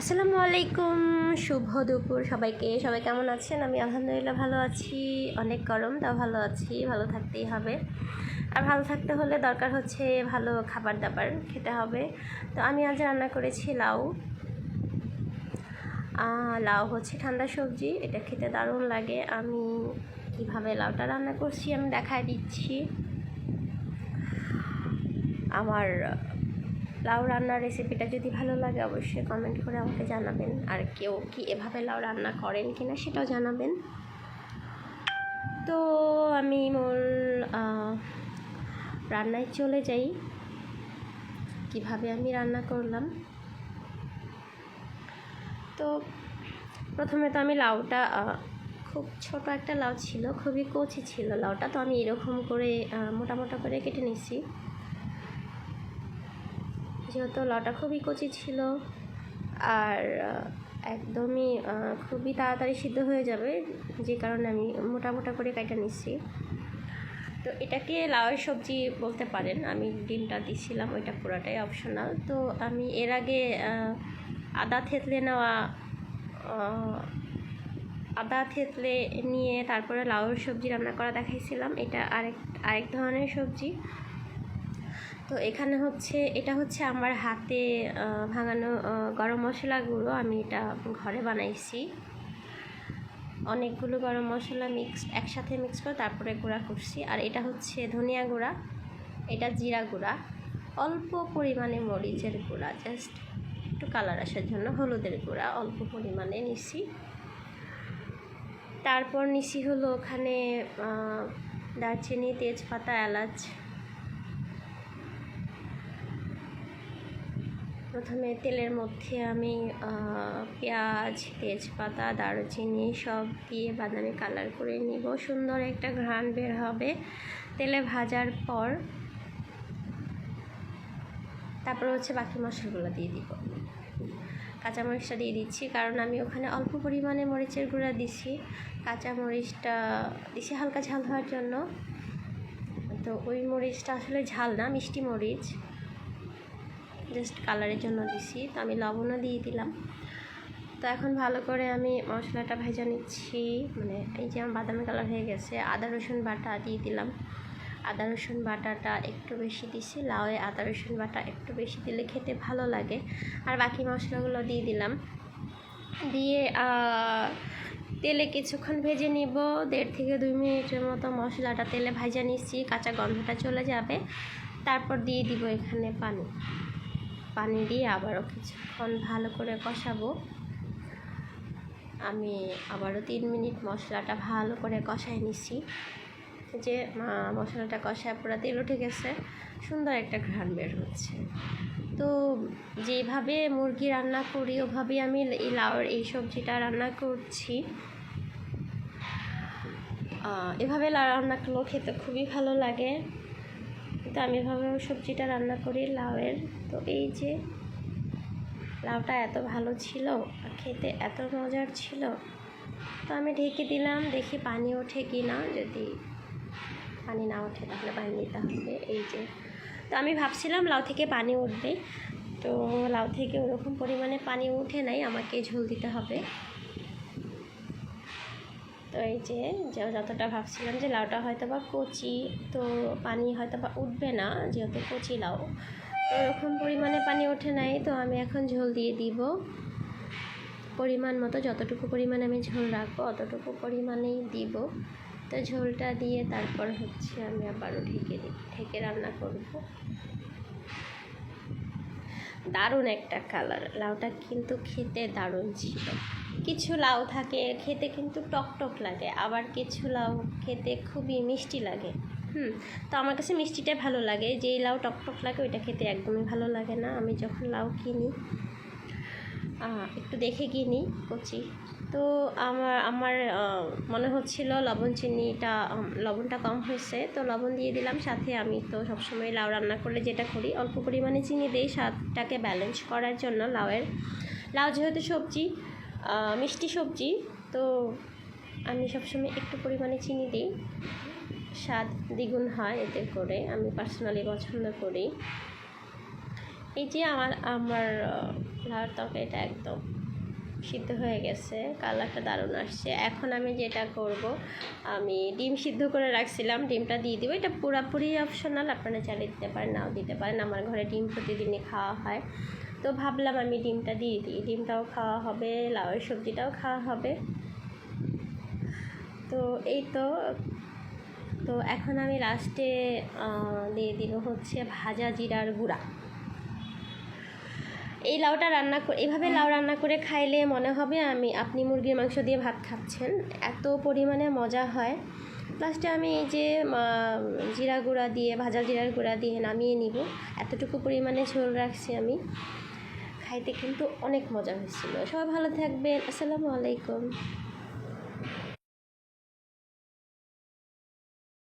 আসসালামু আলাইকুম, শুভ দুপুর সবাইকে। সবাই কেমন আছেন? আমি আলহামদুলিল্লাহ ভালো আছি। অনেক গরম, তাও ভালো আছি। ভালো থাকতেই হবে। আর ভালো থাকতে হলে দরকার হচ্ছে ভালো খাবার দাবার খেতে হবে। তো আমি আজ রান্না করেছি লাউ। লাউ হচ্ছে ঠান্ডা সবজি, এটা খেতে দারুণ লাগে। আমি কীভাবে লাউটা রান্না করছি আমি দেখায় দিচ্ছি। আমার লাউ রান্নার রেসিপিটা যদি ভালো লাগে অবশ্যই কমেন্ট করে আমাকে জানাবেন। আর কেউ কি এভাবে লাউ রান্না করেন কি না সেটাও জানাবেন। তো আমি আহ, রান্নায় চলে যাই। কীভাবে আমি রান্না করলাম? তো প্রথমে তো আমি লাউটা খুব ছোট একটা লাউ ছিল খুবই কচি ছিল লাউটা তো আমি এরকম করে মোটা মোটা করে কেটে নিছি। যেহেতু লাউটা খুবই কচি ছিল আর একদমই খুবই তাড়াতাড়ি সিদ্ধ হয়ে যাবে, যে কারণে আমি মোটা মোটা করে কেটে নিচ্ছি। তো এটাকে লাউয়ের সবজি বলতে পারেন, আমি ডিমটা দিছিলাম, ওইটা পুরোটাই অপশনাল তো আমি এর আগে আদা থেতলে নেওয়া আদা থেতলে নিয়ে তারপরে লাউয়ের সবজি রান্না করা দেখাইছিলাম। এটা আরেক আরেক ধরনের সবজি। তো এখানে হচ্ছে, এটা হচ্ছে আমার হাতে ভাঙানো গরম মশলা গুঁড়ো আমি এটা ঘরে বানাইছি। অনেকগুলো গরম মশলা মিক্স একসাথে মিক্স করে তারপরে গুঁড়া করছি। আর এটা হচ্ছে ধনিয়া গুঁড়া, এটা জিরা গুঁড়া, অল্প পরিমাণে মরিচের গুঁড়া জাস্ট একটু কালার আসার জন্য হলুদের গুঁড়া অল্প পরিমাণে নিছি। তারপর নিছি হলো ওখানে দারচিনি, তেজপাতা, এলাচ প্রথমে তেলের মধ্যে আমি পেঁয়াজ, তেজপাতা, দারুচিনি সব দিয়ে বাদামি কালার করে নিব। সুন্দর একটা ঘ্রাণ বের হবে তেলে ভাজার পর। তারপর হচ্ছে বাকি মশলাগুলো দিয়ে দিব। কাঁচামরিচটা দিয়ে দিচ্ছি, কারণ আমি ওখানে অল্প পরিমাণে মরিচের গুঁড়া দিছি। কাঁচামরিচটা দিছি হালকা ঝাল হওয়ার জন্য। তো ওই মরিচটা আসলে ঝাল না, মিষ্টি মরিচ। জাস্ট কালারের জন্য দিছি। তো আমি লবণও দিয়ে দিলাম। তো এখন ভালো করে আমি মশলাটা ভেজে নিচ্ছি। মানে এই যে আমার বাদামি কালার হয়ে গেছে, আদা, রসুন বাটা দিয়ে দিলাম। আদা, রসুন বাটাটা একটু বেশি দিছি, লাউয়ে আদা, রসুন বাটা একটু বেশি দিলে খেতে ভালো লাগে। আর বাকি মশলাগুলো দিয়ে দিলাম। দিয়ে তেলে কিছুক্ষণ ভেজে নিব। দেড় থেকে দুই মিনিটের মতো মশলাটা তেলে ভাজা নিচ্ছি, কাঁচা গন্ধটা চলে যাবে। তারপর দিয়ে দিব এখানে পানি। পানি দিয়ে আবারও কিছুক্ষণ ভালো করে কষাবো। আমি আবারও তিন মিনিট মশলাটা ভালো করে কষাই নিছি। যে মশলাটা কষায় পুরো তেল উঠে গেছে, সুন্দর একটা ঘ্রাণ বের হচ্ছে। তো যেভাবে মুরগি রান্না করি, ওভাবেই আমি এই লাউর এই সবজিটা রান্না করছি। এভাবে রান্না করলেও খেতে খুবই ভালো লাগে। তো আমি এভাবে সবজিটা রান্না করি লাউয়ের। তো এই যে লাউটা এত ভালো ছিল আর খেতে এত মজার ছিল, তো আমি ঢেকে দিলাম। দেখি পানি ওঠে কি না। যদি পানি না ওঠে তাহলে পানি দিতে হবে। এই যে। তো আমি ভাবছিলাম লাউ থেকে পানি উঠবে। তো লাউ থেকে ওরকম পরিমাণে পানি উঠে নাই, আমাকে ঝোল দিতে হবে। তো এই যে যতটা ভাবছিলাম যে লাউটা হয়তো বা কচি, তো পানি হয়তো বা উঠবে না, যেহেতু কচি লাউ, তো ওরকম পরিমাণে পানি ওঠে নাই, তো আমি এখন ঝোল দিয়ে দিব। পরিমাণ মতো, যতটুকু পরিমাণে আমি ঝোল রাখব, অতটুকু পরিমাণেই দিব। তো ঝোলটা দিয়ে তারপর হচ্ছে আমি আবারও ঢেকে ঢেকে রান্না করব। দারুণ একটা কালার লাউটা কিন্তু খেতে দারুণ ছিল। কিছু লাউ থাকে, খেতে কিন্তু টক টক লাগে। আবার কিছু লাউ খেতে খুবই মিষ্টি লাগে। হুম, তো আমার কাছে মিষ্টিটাই ভালো লাগে। যেই লাউ টক টক লাগে, ওইটা খেতে একদমই ভালো লাগে না। আমি যখন লাউ কিনি একটু দেখে কিনি কচি। তো আমার আমার মনে হচ্ছিল লবণ চিনিটা লবণটা কম হয়েছে। তো লবণ দিয়ে দিলাম, সাথে আমি তো সবসময় লাউ রান্না করলে যেটা করি, অল্প পরিমাণে চিনি দিই স্বাদটাকে ব্যালেন্স করার জন্য লাউয়ের, লাউ যেহেতু সবজি মিষ্টি সবজি, তো আমি সবসময় একটু পরিমাণে চিনি দিই। স্বাদ দ্বিগুণ হয় এতে করে, আমি পার্সোনালি পছন্দ করি। এই যে আমার আমার লাউর তরকারিটা একদম সিদ্ধ হয়ে গেছে, কালারটা দারুণ আসছে। এখন আমি যেটা করব, আমি ডিম সিদ্ধ করে রাখছিলাম, ডিমটা দিয়ে দিব। এটা পুরাপুরি অপশনাল আপনারা চালিয়ে দিতে পারেন, নাও দিতে পারেন। আমার ঘরে ডিম প্রতিদিনই খাওয়া হয়। তো ভাবলাম আমি ডিমটা দিয়ে দিই। ডিমটাও খাওয়া হবে, লাউয়ের সবজিটাও খাওয়া হবে। তো এই তো তো এখন আমি লাস্টে দিয়ে দিব হচ্ছে ভাজা জিরার গুঁড়া। এই লাউটা রান্না করে এভাবে লাউ রান্না করে খাইলে মনে হবে আমি আপনি মুরগির মাংস দিয়ে ভাত খাচ্ছেন। এত পরিমাণে মজা হয়। লাস্টে আমি এই যে জিরা গুঁড়া দিয়ে ভাজা জিরার গুঁড়া দিয়ে নামিয়ে নিব। এতটুকু পরিমাণে ঝোল রাখছি আমি। খাইতে কিন্তু অনেক মজা হয়েছিল। সবাই ভালো থাকবেন। আসসালামু আলাইকুম।